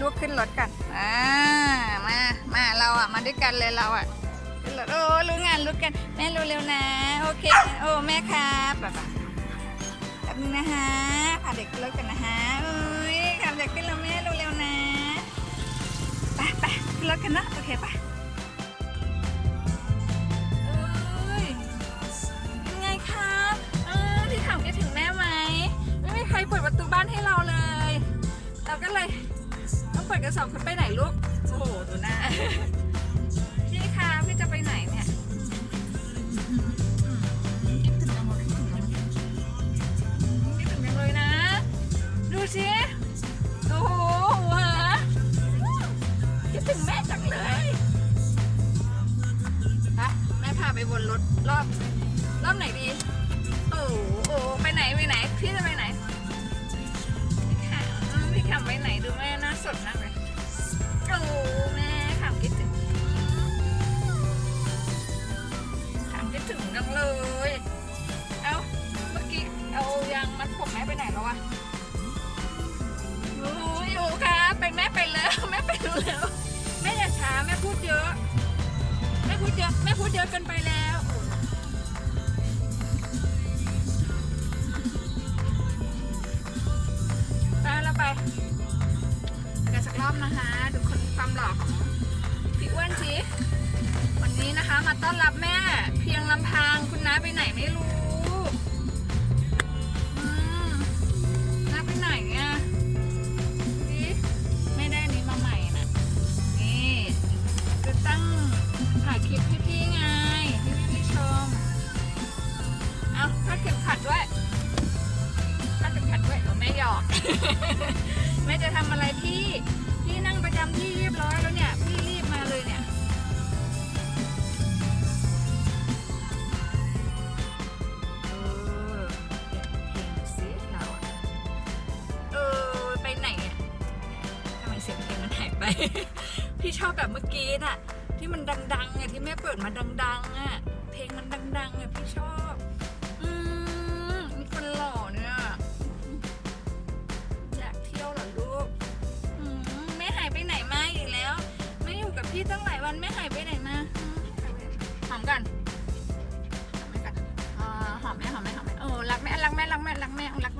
ลูกขึ้นรถก่อนอ่ามามาเราอะมาด้วยกันเลยเราอะขึ้นรถโอ้รู้งานรู้กัน แม่เร็วๆนะโอเคโอ้แม่ครับแบบแป๊บนึงนะฮะพาเด็กขึ้นรถกันนะฮะอุ้ยขับเด็กขึ้นแล้วแม่เร็วๆนะไปไปขึ้นรถกันนะโอเคไปเอ้ยยังไงครับเออพี่ขำจะถึงแม่ไหมไม่มีใครเปิดประตูบ้านให้เราเลย เราก็เลย ต้องเปิดกระสอบคุณไปไหนลูก โอ้โหดูหน้า พี่คะพี่จะไปไหนเนี่ยคิดถึงจังเลยคิดถึงจังเลยคิดถึงจังเลยนะ ดูสิ โอ้โหหัวคิดถึงแม่จังเลยไปแม่พาไปวนรถรอบรอบไหนดี โอ้โหโอ้โหไปไหนไปไหน พี่จะไปไหน พี่ขำพี่ขำไปไหนดูแม่น่าสดมา Wow! นี้นะคะ มาต้อนรับแม่ เพียงลำพังคุณน้าไปไหนไม่รู้น้าไปไหนอะดิไม่ได้นี้มาใหม่นะนี่จะตั้งถ่ายคลิปให้พี่ไงให้พี่ๆชมเอาถ้าเข็มขัดด้วยถ้าเข็มขัดด้วยเอาแม่หยอกแม่จะทำอะไรพี่ พี่นั่งประจำที่เรียบร้อยแล้ว ชอบแบบเมื่อกี้น่ะ ที่มันดังๆอะที่แม่เปิดมาดัง ๆอะเพลงมันดังๆอะพี่ชอบ อืมมีคนหล่อเนี่ยอยากเที่ยวเหรอลูกอืมแม่หายไปไหนมาอีกแล้ว ไม่อยู่กับพี่ตั้งหลายวันแม่หายไปไหนมาหอมกันหอมแม่กันอ่าหอมแม่หอมแม่หอมแม่โอ้รักแม่รักแม่รักแม่รักแม่รักแม่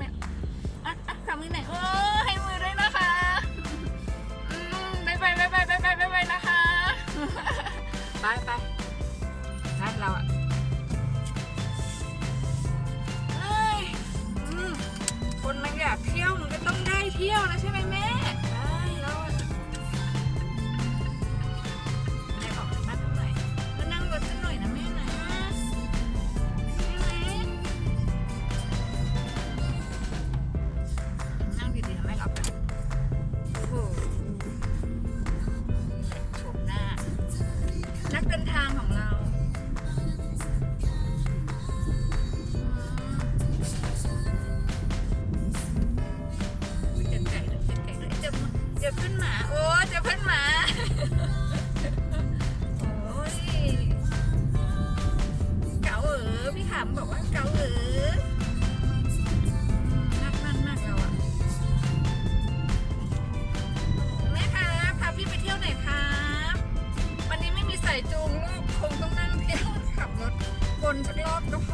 พี่ขำบอกว่าเก๋หรือมากมากมากเราอะแม่คะพาพี่ไปเที่ยวไหนครับวันนี้ไม่มีใส่จูงลูกคงต้องนั่งเที่ยวขับรถวนสักรอบก็พ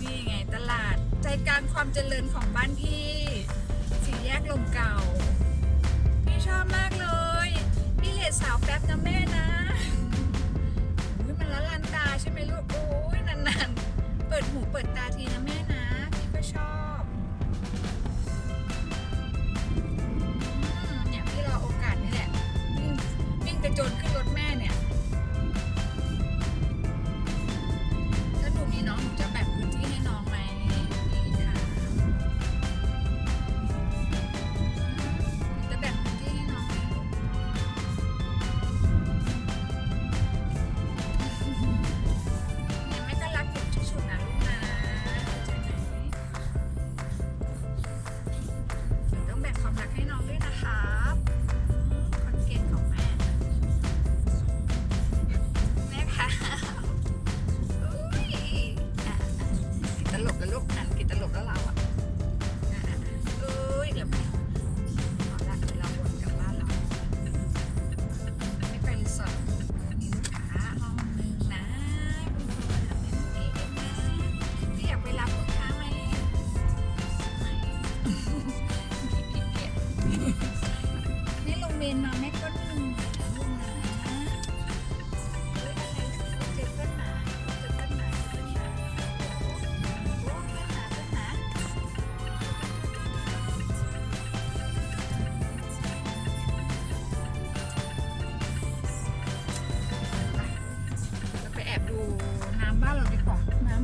นี่ไงตลาดใจกลางความเจริญของบ้านพี่สี่แยกลมเก่า พี่ชอบมากเลยพี่เลดสาวแป๊บนะแม่นะอุ้ยมันละลันตาใช่ไหมลูกโอ้ยนานๆ เปิดหูเปิดตาทีนะแม่ ตลกแล้วเรา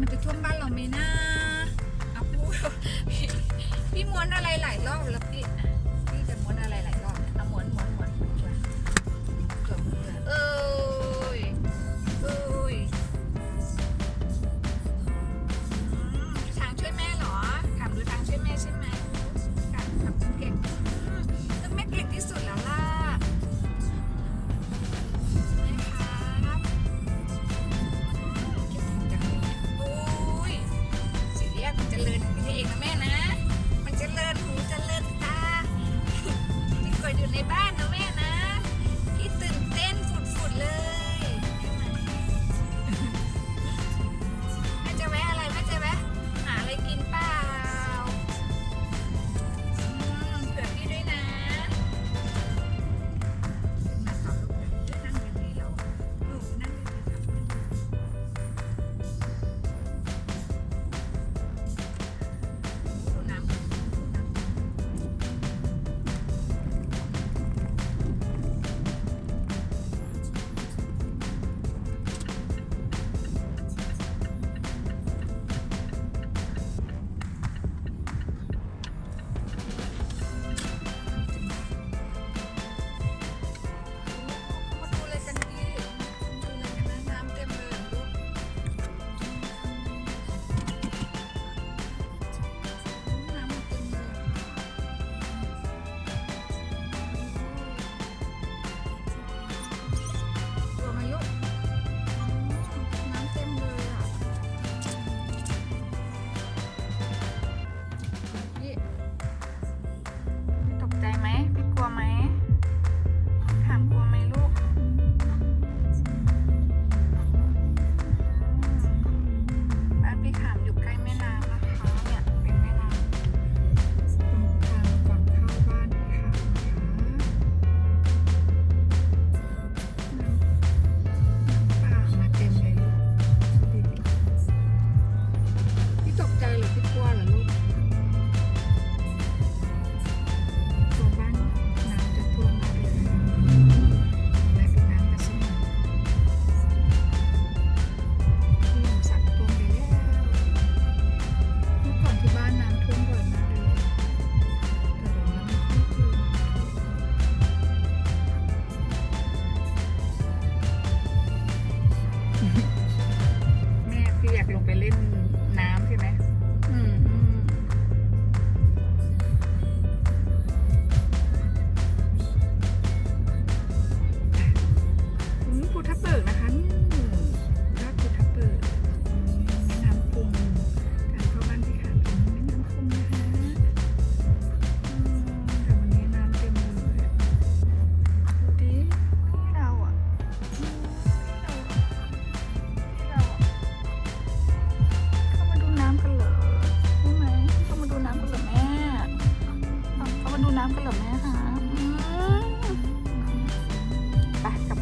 มันจะท่วมบ้านเราไหมนะเอาพูพี่ม้วนอะไรหลายรอบแล้วพี่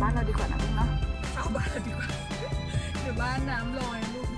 บ้านเราดีกว่านะลูกเนาะเข้าบ้านเราดีกว่า เดี๋ยวบ้านน้ำลอยลูก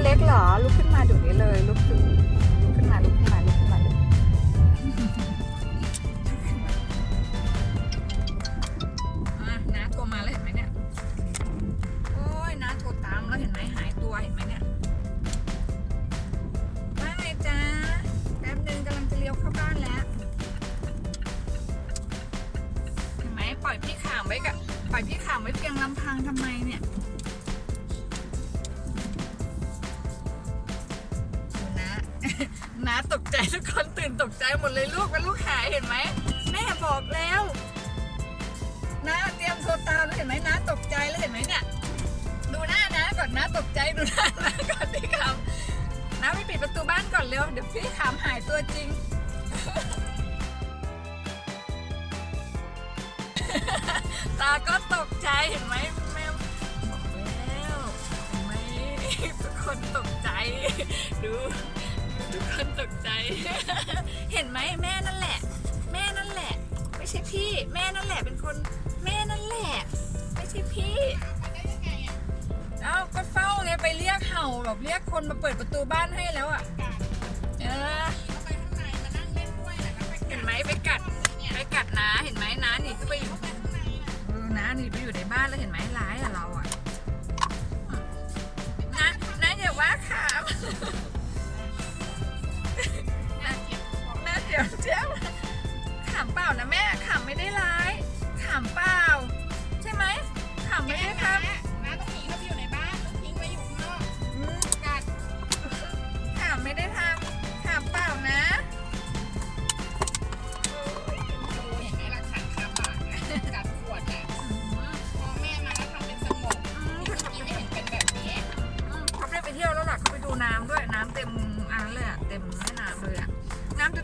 คิดว่าลูกตัวเล็กเหรอลูกขึ้นมาเดี๋ยวนี้เลยลูกขึ้นลุกขึ้นมาลุกขึ้นมาลุกขึ้นมาเลยอะน้าโทรมาแล้วเห็นไหมเนี่ย โอ้ยน้าโทรตามแล้วเห็นไหมหายตัวเห็นไหมเนี่ยว่าไงจ๊ะแป๊บนึงกำลังจะเลี้ยวเข้าบ้านแล้ว เห็นไหมปล่อยพี่ขามไว้กับปล่อยพี่ขามไว้เพียงลำพังทำไมเนี่ย น้าตกใจทุกคนตื่นตกใจหมดเลยลูกเป็นลูกหายเห็นไหมแม่บอกแล้วน้าเตรียมโทรตามแล้วเห็นไหมน้าตกใจแล้วเห็นไหมเนี่ยดูหน้าน้าก่อนน้าตกใจดูหน้าน้าก่อนพี่ขามน้าไปปิดประตูบ้านก่อนเร็วเดี๋ยวพี่ขามหายตัวจริงตาก็ตกใจเห็นไหมแม่บอกแล้วไหมทุกคนตกใจดู เห็นไหมแม่นั่นแหละ แม่นั่นแหละ ไม่ใช่พี่ แม่นั่นแหละเป็นคนแม่นั่นแหละ ไม่ใช่พี่เอ้าก็เฝ้าไงไปเรียกเห่าแบบเรียกคนมาเปิดประตูบ้านให้แล้วอะเออเห็นไหมไปกัดไปกัดน้าเห็นไหมน้าหนีเข้าไปอยู่เออนะหนีไปอยู่ในบ้านแล้วเห็นไหมร้ายอะเราอะนะนะอย่าว่าขา Yeah.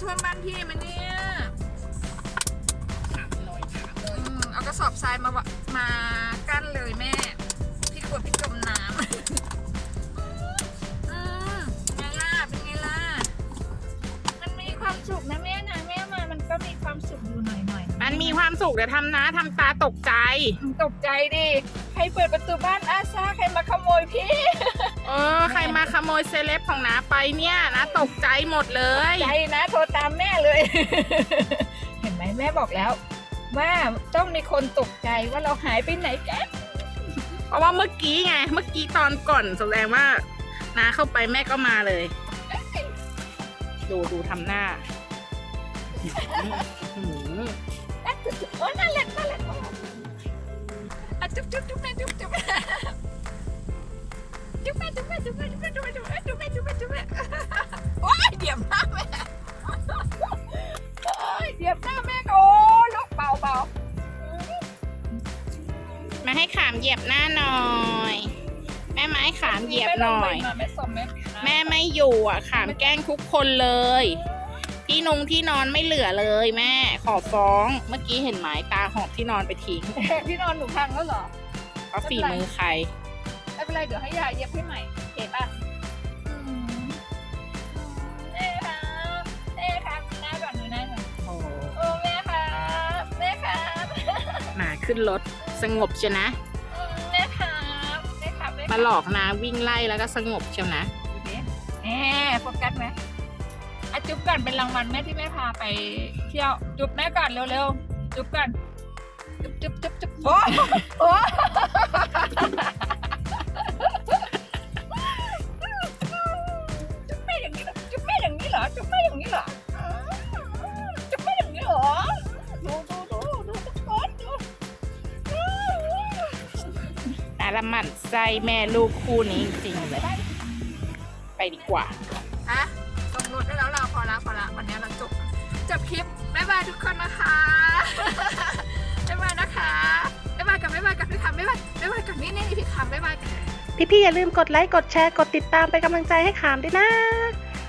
ท่วมบ้านพี่ไหมเนี่ยถามลอยถามเลยอืมเอากระสอบทรายมาวะมากั้นเลยแม่ พี่กลัวพี่จมน้ำ อืมไงล่ะ เป็นไงล่ะ มันมีความสุขนะแม่นะแม่มา มันก็มีความสุขอยู่หน่อยหน่อยๆมันมีความสุขเดี๋ยวทำนะทำตาตกใจ ตกใจดิ ใครเปิดประตูบ้านอาซาใครมาขโมยพี่ เออใครมาขโมยเซเลบของน้าไปเนี่ยนะตกใจหมดเลย ใจนะโทรตามแม่เลย เห็นไหมแม่บอกแล้ว ว่าต้องมีคนตกใจว่าเราหายไปไหนกันเพราะว่าเมื่อกี้ไงเมื่อกี้ตอนก่อนแสดงว่าน้าเข้าไปแม่ก็มาเลย ดูดูทำหน้าอื้อหือโอ้ยน่ารักน่ารักน่ารักอะจุ๊บจุ๊บจุ๊บแม่จุ๊บจุ๊บ จุ๊บแม่จุ๊บแม่จุ๊บแม่จุ๊บแม่จุ๊บแม่จุ๊บแม่จุ๊บแม่จุ๊บแม่จุ๊บแม่โอ้ยเดี๋ยวหน้าแม่โอ้ยเดี๋ยวหน้าแม่โอ้ลูกเบาเบามาให้ขามเหยียบหน้าหน่อย แม่ไม้ขามเหยียบหน่อย แม่สมแม่แม่ไม่อยู่อะขามแกล้งทุกคนเลยที่นงที่นอนไม่เหลือเลยแม่ ขอฟ้องเมื่อกี้เห็นไหมตาหอบที่นอนไปทิ้ง ที่นอนหนูพังแล้วเหรอเพราะฝีมือใคร ไม่เป็นไรเดี๋ยวให้ยายเย็บให้ใหม่เก๋ป่ะอืมแม่ครับแม่ครับหน้าก่อนหนูหน้าก่อนโอ้โอ้แม่ครับแม่ครับหมาขึ้นรถสงบเชียวนะ อืมแม่ครับแม่ครับแม่คมารับหลอกนาวิ่งไล่แล้วก็สงบเชียวนะ ดูดิแหมโฟกัสไหมอะจุ๊บก่อนเป็นรางวัลแม่ที่แม่พาไปเที่ยวจุ๊บแม่ก่อนเร็วๆจุ๊บก่อนจุ๊บจุ๊บจุ๊บโอ้โอ้าละมันใจแม่ลูกคู่นี้จริงๆเลย ไปดีกว่าอะส่งรถได้แล้วเราพอละพอละวันนี้เราจบจบคลิปบ๊ายบายทุกคนนะคะบ๊ายบายนะคะบ๊ายบายกับบ๊ายบายกับพี่คำบ๊ายบายบ๊ายบายกับนี่นี่พี่คำบ๊ายบายกันพี่ๆอย่าลืมกดไลค์กดแชร์กดติดตามเป็นกำลังใจให้ขามด้วยนะ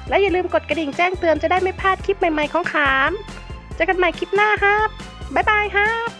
และอย่าลืมกดกระดิ่งแจ้งเตือนจะได้ไม่พลาดคลิปใหม่ๆของขามเจอกันใหม่คลิปหน้าครับบ๊ายบายครับ